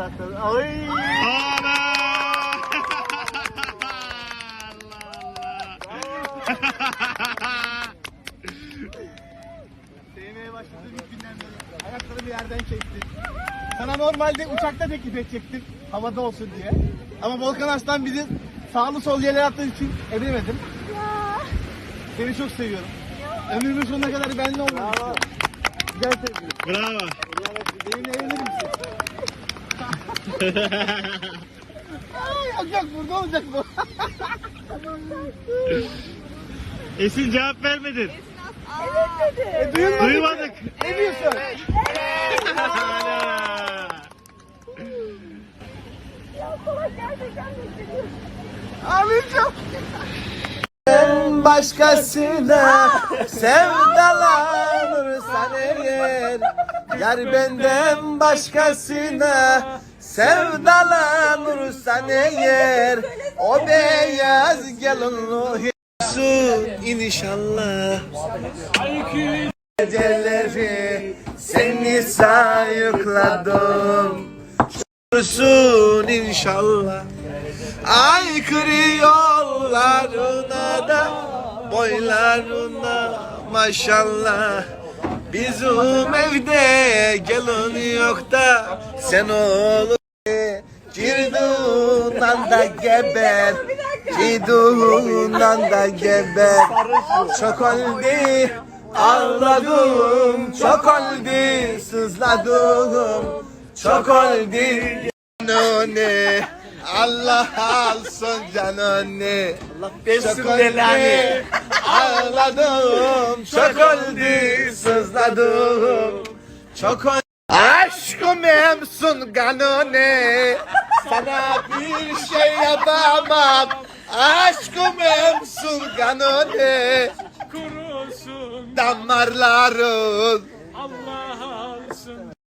zaten. Ay. Ana! Allah Sevmeye başladığım ilk günden beri ayaklarımı yerden çektim. Sana normalde uçakta teklif edecektim. Havada olsun diye. Ama Volkan Arslan bizi sağlı sol yerlere attığı için edemedim. Seni çok seviyorum. Ömrümün sonuna kadar benimle olmak istiyorum. Güzel sevgilim. Bravo. Benimle evlenir olacak burada olacak bu. Esin cevap vermedin. Evet dedi. E, duyulmadı Duymadık. Ne diyorsun? Ya gerçekten Ağlayacağım. Ben başkasına sevdalanırsan eğer Yar benden başkasına sevdalanırsan eğer O beyaz gelin inşallah. Geceleri seni sayıkladım. Dursun inşallah. Aykırı yollarına da boylarına maşallah Bizim evde gelin yok da sen oğlum Girdin anda geber. Girdin anda geber. Çok oldu ağladım. Çok oldu sızladım. Çok oldu canını. Allah alsın canını. Allah versin belanı. Ağladım çok oldu sızladım. Çok oldu Aşkım emsun kanını Sana bir şey yapamam. Aşkım emsun kanını Kurusun Damarların. Allah